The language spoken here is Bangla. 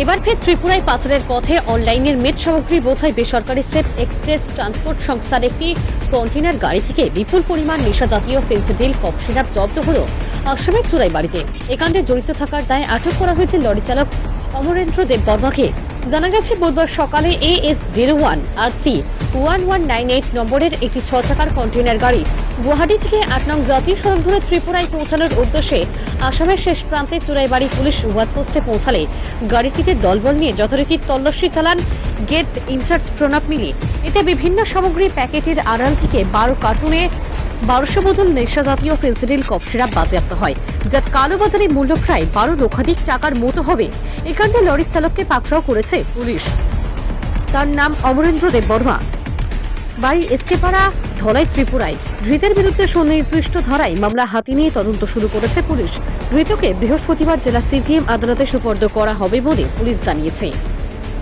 এবার ফের ত্রিপুরায় পাচারের পথে অনলাইনের মেট সামগ্রী বোঝায় বেসরকারি সেফ এক্সপ্রেস ট্রান্সপোর্ট সংস্থার একটি কন্টেনার গাড়ি থেকে বিপুল পরিমাণ নেশা জাতীয় ফেন্সিডিল কফ সিরাপ জব্দ হল আসামের চোরাই বাড়িতে একাণ্ডে জড়িত থাকার দায়ে আটক করা হয়েছে লরি চালক অমরেন্দ্র দেব বর্মাকে। জানা গেছে, বুধবার সকালে A S zero one R C one one nine eight নম্বরের একটি ছ চাকার কন্টেনার গাড়ি গুয়াহাটি থেকে আট নং জাতীয় সড়ক ধরে ত্রিপুরায় পৌঁছানোর উদ্দেশ্যে আসামের শেষ প্রান্তে চোরাইবাড়ি পুলিশ ওয়াচপোস্টে পৌঁছালে গাড়িটিতে দলবল নিয়ে যথারীতি তল্লাশি চালান, গেট ইনচার্জ প্রণব মিলি। এতে বিভিন্ন সামগ্রী, প্যাকেটের আড়াল থেকে বারো কার্টুনে বারোশো বোতল নেশা জাতীয় ফেন্সিডিল কফ সিরাপ বাজেয়াপ্ত হয়, যার কালোবাজারে মূল্য প্রায় বারো লক্ষাধিক টাকার মতো হবে। এখানে লরির চালককে পাকড়াও করেছে পুলিশ। তার নাম অমরেন্দ্র দেব বর্মা। বাড়ি এসকেপাড়া ধলাই ত্রিপুরায়। ধৃতের বিরুদ্ধে সুনির্দিষ্ট ধারায় মামলা হাতি নিয়ে তদন্ত শুরু করেছে পুলিশ। ধৃতকে বৃহস্পতিবার জেলা সিজিএম আদালতে সুপর্দ করা হবে বলে পুলিশ জানিয়েছে।